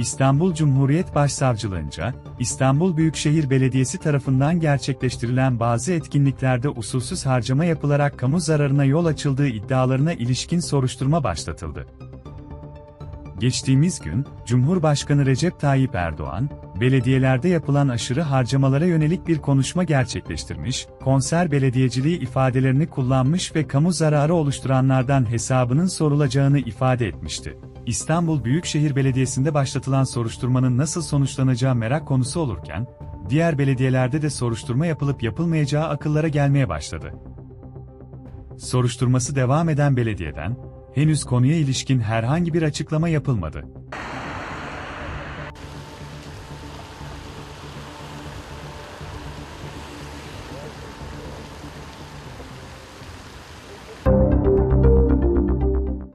İstanbul Cumhuriyet Başsavcılığınca, İstanbul Büyükşehir Belediyesi tarafından gerçekleştirilen bazı etkinliklerde usulsüz harcama yapılarak kamu zararına yol açıldığı iddialarına ilişkin soruşturma başlatıldı. Geçtiğimiz gün, Cumhurbaşkanı Recep Tayyip Erdoğan, belediyelerde yapılan aşırı harcamalara yönelik bir konuşma gerçekleştirmiş, konser belediyeciliği ifadelerini kullanmış ve kamu zararı oluşturanlardan hesabının sorulacağını ifade etmişti. İstanbul Büyükşehir Belediyesi'nde başlatılan soruşturmanın nasıl sonuçlanacağı merak konusu olurken, diğer belediyelerde de soruşturma yapılıp yapılmayacağı akıllara gelmeye başladı. Soruşturması devam eden belediyeden, henüz konuya ilişkin herhangi bir açıklama yapılmadı.